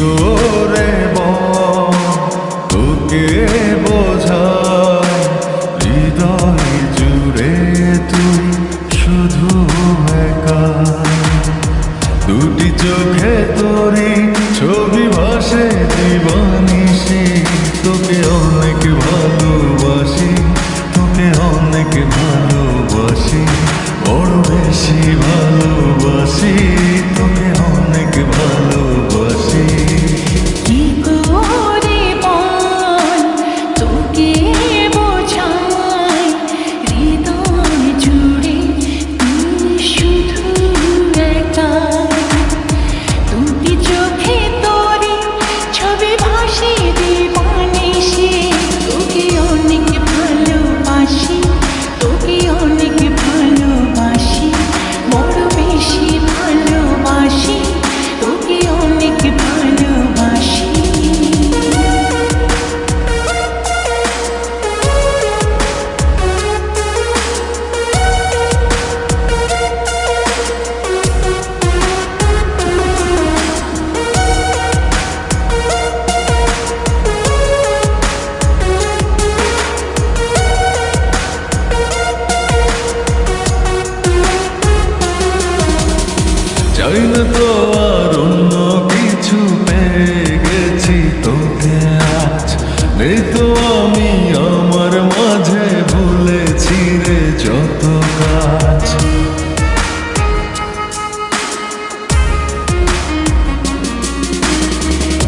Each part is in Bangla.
তোরে তোকে বোঝায় হৃদয় জুড়ে তুই শুধু একা। দুটি চোখে তোরি ছবি ভাসে জীবন। যত কাজ।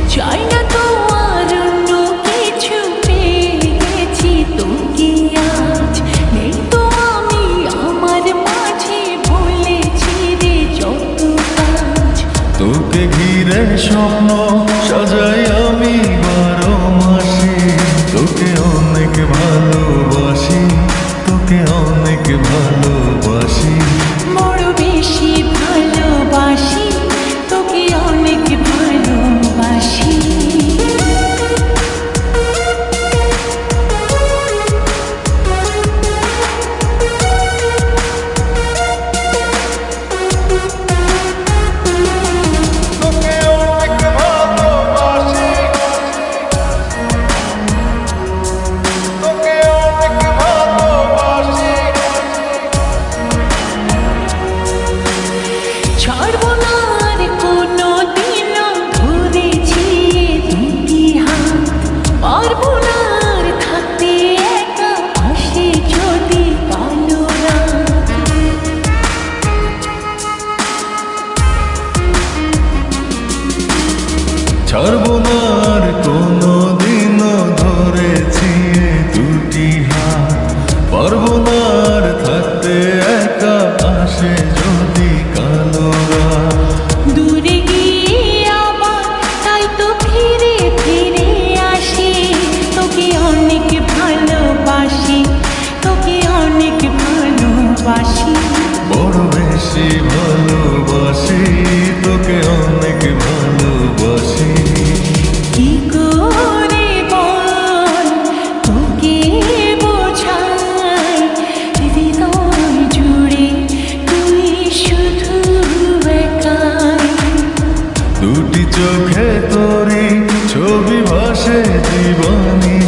চাই না তো অন্য কিছু পেয়ে গেছি তোকে আজ? নেই তো আমি আমার মাঝে ভুলেছি রে যত কাজ। তোকে ঘিরে স্বপ্ন সাজাই ছাড়বো না আর কোনো দিনও ধরেছি দুটি হাত। পারব না আর থাকতে একা আসে যদি কালো দূরে গিয়ে আবার তাই তো ফিরে ফিরে আসি। তোকে অনেক ভালোবাসি তোকে অনেক ভালোবাসি। বড় বেশি ভালোবাসি তোকে অনেক ভালোবাসি ছবি ভাসে জীবনী।